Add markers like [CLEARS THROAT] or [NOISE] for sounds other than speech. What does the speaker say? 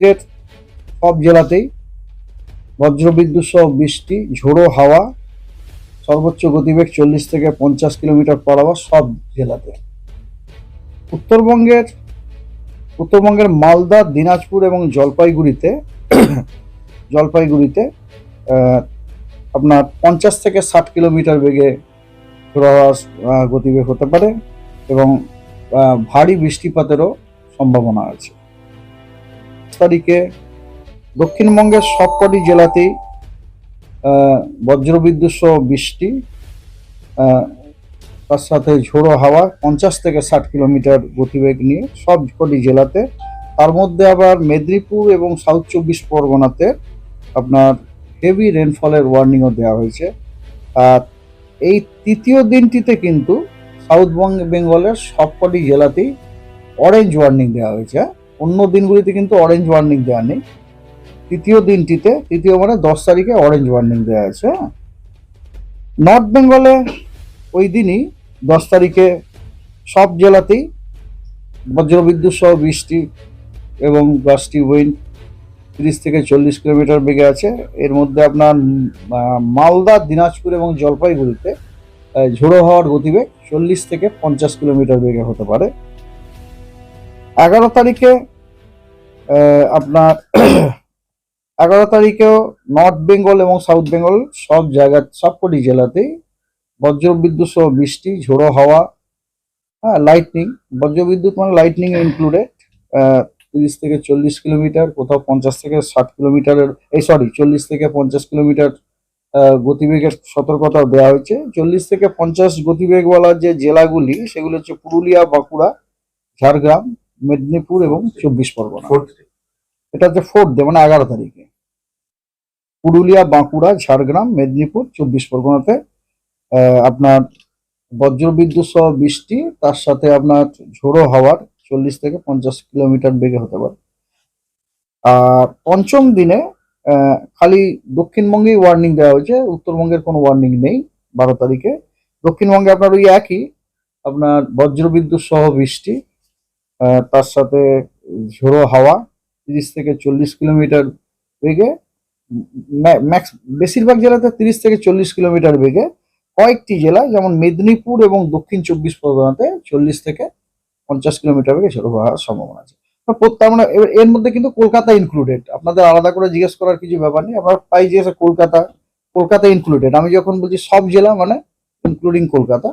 সব জেলাতেই বজ্রবিদ্যুৎ সহ বৃষ্টি, ঝোড়ো হাওয়া, সর্বোচ্চ গতিবেগ চল্লিশ থেকে পঞ্চাশ কিলোমিটার পর আওয়ার সব জেলাতে। উত্তরবঙ্গের উত্তরবঙ্গের মালদা, দিনাজপুর এবং জলপাইগুড়িতে [CLEARS THROAT] জলপাইগুড়িতে আপনার পঞ্চাশ থেকে ষাট কিলোমিটার বেগে ঝোড়ো হাওয়ার গতিবেগ হতে পারে এবং ভারী বৃষ্টিপাতেরও সম্ভাবনা আছে। তারিখে দক্ষিণবঙ্গের সবকটি জেলাতেই বজ্রবিদ্যুৎ সহ বৃষ্টি তার সাথে ঝোড়ো হাওয়া, পঞ্চাশ থেকে ষাট কিলোমিটার গতিবেগ নিয়ে সব কটি জেলাতে তার মধ্যে আবার মেদিনীপুর এবং সাউথ চব্বিশ পরগনাতে আপনার হেভি রেনফলের ওয়ার্নিংও দেওয়া হয়েছে আর এই তৃতীয় দিনটিতে কিন্তু সাউথ বেঙ্গলের সবকটি জেলাতেই অরেঞ্জ ওয়ার্নিং দেওয়া হয়েছে হ্যাঁ? অন্য দিনগুলিতে কিন্তু অরেঞ্জ ওয়ার্নিং দেওয়া নেই। তৃতীয় দিনটিতে, তৃতীয় মানে দশ তারিখে অরেঞ্জ ওয়ার্নিং দেওয়া আছে হ্যাঁ? নর্থ বেঙ্গলে ওই দিনই দশ তারিখে সব জেলাতেই বজ্রবিদ্যুৎ সহ বৃষ্টি এবং গাছটি উইন্ড তিরিশ থেকে চল্লিশ কিলোমিটার বেগে আছে। এর মধ্যে আপনার মালদা, দিনাজপুর এবং জলপাইগুড়িতে ঝোড়ো হওয়ার গতিবেগ চল্লিশ থেকে পঞ্চাশ কিলোমিটার বেগে হতে পারে। এগারো তারিখে আপনার [CLEARS THROAT] এগারো তারিখেও নর্থ বেঙ্গল এবং সাউথ বেঙ্গল সব জায়গা সবকটি জেলাতেই বজ্রবিদ্যুৎ সহ বৃষ্টি, ঝোড়ো হাওয়া হ্যাঁ লাইটনিং বজ্রবিদ্যুৎ মানে লাইটনিং ইনক্লুডেড তিরিশ থেকে চল্লিশ কিলোমিটার, কোথাও পঞ্চাশ থেকে ষাট কিলোমিটারের, এই সরি চল্লিশ থেকে পঞ্চাশ কিলোমিটার গতিবেগের সতর্কতাও দেওয়া হয়েছে। চল্লিশ থেকে পঞ্চাশ গতিবেগওয়ালা যে জেলাগুলি, সেগুলো হচ্ছে পুরুলিয়া, বাঁকুড়া, ঝাড়গ্রাম মেদিনীপুর এবং চব্বিশ পরগনা। এটা হচ্ছে ফোর্থ ডে মানে এগারো তারিখে। পুরুলিয়া বাঁকুড়া ঝাড়গ্রাম মেদিনীপুর চব্বিশ পরগনাতে আপনার বজ্রবিদ্যুৎ সহ বৃষ্টি তার সাথে আপনার ঝোড়ো হাওয়ার চল্লিশ থেকে পঞ্চাশ কিলোমিটার বেগে হতে পারে। আর পঞ্চম দিনে খালি দক্ষিণবঙ্গেই ওয়ার্নিং দেওয়া হয়েছে উত্তরবঙ্গের কোনো ওয়ার্নিং নেই বারো তারিখে। দক্ষিণবঙ্গে আপনার ওই একই আপনার বজ্রবিদ্যুৎ সহ বৃষ্টি তার সাথে ঝোড়ো হাওয়া, তিরিশ থেকে চল্লিশ কিলোমিটার বেগে ম্যাক্স বেশিরভাগ জেলাতে তিরিশ থেকে চল্লিশ কিলোমিটার বেগে। কয়েকটি জেলা, যেমন মেদিনীপুর এবং দক্ষিণ চব্বিশ পরগনাতে চল্লিশ থেকে পঞ্চাশ কিলোমিটার বেগে ঝোড়ো হওয়ার সম্ভাবনা আছে। এবার এর মধ্যে কিন্তু কলকাতা ইনক্লুডেড আপনাদের আলাদা করে জিজ্ঞেস করার কিছু ব্যাপার নেই। আমরা প্রায় জিজ্ঞেস কলকাতা কলকাতা ইনক্লুডেড আমি যখন বলছি সব জেলা মানে ইনক্লুডিং কলকাতা।